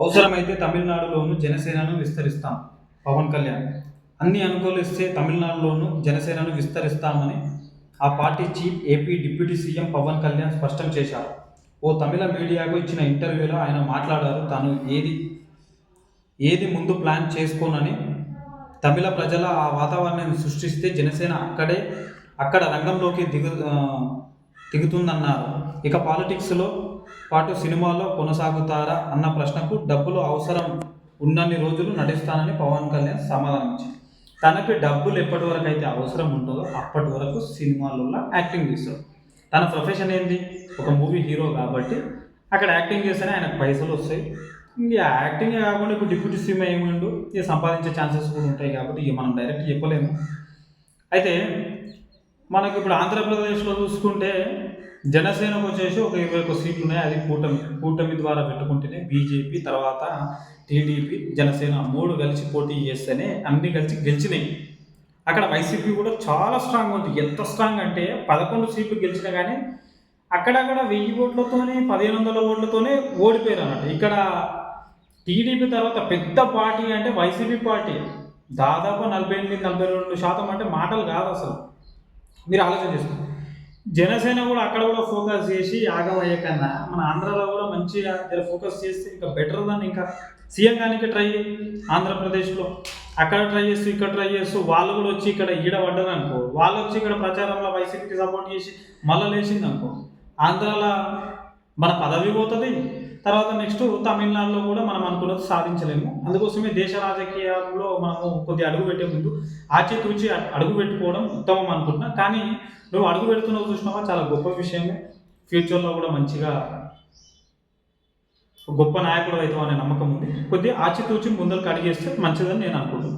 అవసరమైతే తమిళనాడులోను జనసేనను విస్తరిస్తాం. పవన్ కళ్యాణ్. అన్ని అనుకూలిస్తే తమిళనాడులోను జనసేనను విస్తరిస్తామని ఆ party chief AP deputy CM Pawan Kalyan స్పష్టం చేశారు. ఓ తమిళ మీడియాకు ఇచ్చిన ఇంటర్వ్యూలో ఆయన మాట్లాడారు తాను ఏది ఏది ముందు ప్లాన్ చేసుకోనని తమిళ ప్రజల ఆ వాతావరణాన్ని సృష్టిస్తే జనసేన అక్కడే అక్కడ రంగంలోకి దిగు దిగుతుందన్నారు ఇక పాలిటిక్స్లో పాటు సినిమాలో కొనసాగుతారా అన్న ప్రశ్నకు డబ్బులు అవసరం ఉన్నన్ని రోజులు నటిస్తానని పవన్ కళ్యాణ్ సమాధానం ఇచ్చారు తనకి డబ్బులు ఎప్పటి వరకు అయితే అవసరం ఉంటుందో అప్పటి వరకు సినిమాలలో యాక్టింగ్ చేస్తాడు. తన ప్రొఫెషన్ ఏంటి ఒక మూవీ హీరో కాబట్టి అక్కడ యాక్టింగ్ చేస్తేనే ఆయనకు పైసలు వస్తాయి. ఇంకా యాక్టింగ్ కాకుండా ఇప్పుడు డిప్యూటీ సీఎం ఏమిండు? ఇక సంపాదించే ఛాన్సెస్ కూడా ఉంటాయి కాబట్టి ఇక మనం డైరెక్ట్ చెప్పలేము. అయితే మనకి ఇప్పుడు ఆంధ్రప్రదేశ్లో చూసుకుంటే జనసేనకు వచ్చేసి ఒక ఇరవై ఒక సీట్లు ఉన్నాయి. అది కూటమి కూటమి ద్వారా పెట్టుకుంటేనే బీజేపీ తర్వాత టీడీపీ జనసేన మూడు కలిసి పోటీ చేస్తేనే అన్ని కలిసి గెలిచినాయి. అక్కడ వైసీపీ కూడా చాలా స్ట్రాంగ్ ఉంది. ఎంత స్ట్రాంగ్ అంటే పదకొండు సీట్లు గెలిచినా కానీ అక్కడక్కడ వెయ్యి ఓట్లతోనే పదిహేను వందల ఓట్లతోనే ఓడిపోయారు అన్నట్టు ఇక్కడ టీడీపీ తర్వాత పెద్ద పార్టీ అంటే వైసీపీ పార్టీ. దాదాపు నలభై ఎనిమిది నలభై రెండు శాతం అంటే మాటలు కాదు అసలు. మీరు ఆలోచన చేసుకోండి. జనసేన కూడా అక్కడ కూడా ఫోకస్ చేసి యాగం అయ్యే కన్నా మన ఆంధ్రాలో కూడా మంచిగా ఫోకస్ చేస్తే ఇంకా బెటర్ దాన్ని ఇంకా సీఎం గానికి ట్రై ఆంధ్రప్రదేశ్లో అక్కడ ట్రై చేస్తూ ఇక్కడ ట్రై చేస్తూ వాళ్ళు కూడా వచ్చి ఇక్కడ ఈడ పడ్డారు అనుకో వాళ్ళు వచ్చి ఇక్కడ ప్రచారంలో వైసీపీకి సపోర్ట్ చేసి మళ్ళీ లేచింది అనుకో ఆంధ్రాలో మన పదవి పోతుంది. తర్వాత నెక్స్ట్ తమిళనాడులో కూడా మనం అనుకున్నది సాధించలేము. అందుకోసమే దేశ రాజకీయాల్లో మనము కొద్ది అడుగు పెట్టే ముందు ఆచితూచి అడుగు పెట్టుకోవడం ఉత్తమం అనుకుంటున్నా. కానీ నువ్వు అడుగు పెడుతున్నావు చూసినావా? చాలా గొప్ప విషయమే. ఫ్యూచర్లో కూడా మంచిగా గొప్ప నాయకుడు అవుతావు అనే నమ్మకం ఉంది. కొద్దిగా ఆచితూచి ముందరకు అడిగేస్తే మంచిదని నేను అనుకుంటున్నాను